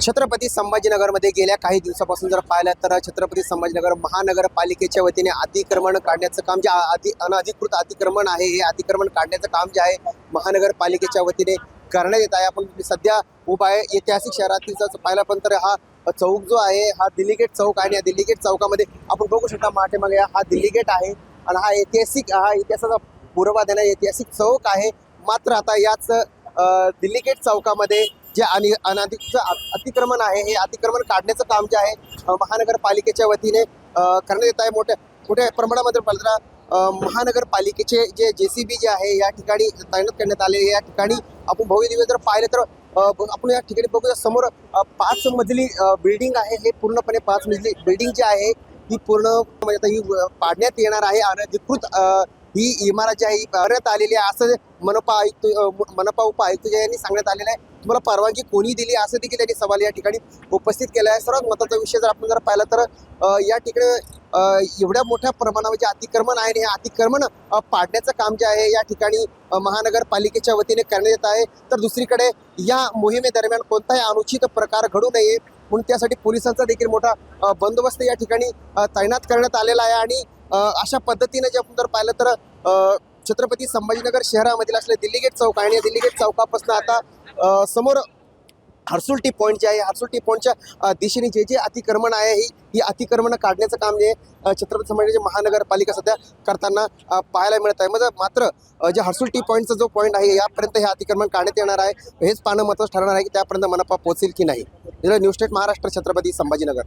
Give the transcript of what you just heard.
छत्रपती संभाजीनगरमध्ये गेल्या काही दिवसापासून जर पाहिलं तर छत्रपती संभाजीनगर महानगरपालिकेच्या वतीने अतिक्रमण काढण्याचं काम जे अति अनधिकृत अतिक्रमण आहे हे अतिक्रमण काढण्याचं काम जे आहे महानगरपालिकेच्या वतीने करण्यात येत आहे. आपण सध्या उभा आहे ऐतिहासिक शहरातील जर पाहिलं पण तर हा चौक जो आहे हा दिल्ली गेट चौक आहे आणि या दिल्ली गेट चौकामध्ये आपण बघू शकता माठेमागे हा दिल्ली गेट आहे आणि हा ऐतिहासिक हा इतिहासाचा पुरावा देणारा ऐतिहासिक चौक आहे. मात्र आता याच दिल्ली गेट चौकामध्ये जे आणि अनाधिकृत अ- अतिक्रमण आहे हे अतिक्रमण काढण्याचं काम जे आहे महानगरपालिकेच्या वतीने करण्यात येत आहे. मोठ्या मोठ्या प्रमाणामध्ये पाहिलं महानगरपालिकेचे जे जे सी बी जे आहे या ठिकाणी तैनात करण्यात आले. या ठिकाणी आपण भव्य दिवस जर पाहिलं तर आपण या ठिकाणी बघूया समोर पाच मजली बिल्डिंग आहे. हे पूर्णपणे पाच मजली बिल्डिंग जी आहे ही पूर्ण म्हणजे आता ही पाडण्यात येणार आहे. अनधिकृत ही इमारत जी आहे ही करण्यात आलेली आहे असं मनपा आयुक्त मनपा उप आयुक्त जे यांनी सांगण्यात आलेलं आहे. तुम्हाला परवानगी कोणी दिली असं देखील त्यांनी सवाल या ठिकाणी उपस्थित केला आहे. सर्वात महत्त्वाचा विषय जर आपण जर पाहिला तर या ठिकाणी एवढ्या मोठ्या प्रमाणावर जे अतिक्रमण आहे आणि हे अतिक्रमण पाडण्याचं काम जे आहे या ठिकाणी महानगरपालिकेच्या वतीने करण्यात येत आहे. तर दुसरीकडे या मोहिमेदरम्यान कोणताही अनुचित प्रकार घडू नये म्हणून त्यासाठी पोलिसांचा देखील मोठा बंदोबस्त या ठिकाणी तैनात करण्यात आलेला आहे. आणि अशा पद्धतीने जे आपण जर पाहिलं तर छत्रपती संभाजीनगर शहरामधील असले दिल्ली गेट चौक आणि या दिल्ली गेट चौकापासून आता समोर हर्सुल टी पॉईंट जे आहे हर्सुल टी पॉईंटच्या दिशेने जे जे अतिक्रमण आहे ही ही अतिक्रमणं काढण्याचं काम जे छत्रपती संभाजी महानगरपालिका सध्या करताना पाहायला मिळत आहे. म्हणजे मात्र जे हर्सुल टी पॉईंटचा जो पॉईंट आहे यापर्यंत हे अतिक्रमण काढण्यात येणार आहे. हेच पाहणं महत्त्वाचं ठरणार आहे की त्यापर्यंत मनपा पोहोचेल की नाही. News state Maharashtra Chhatrapati Sambhajinagar.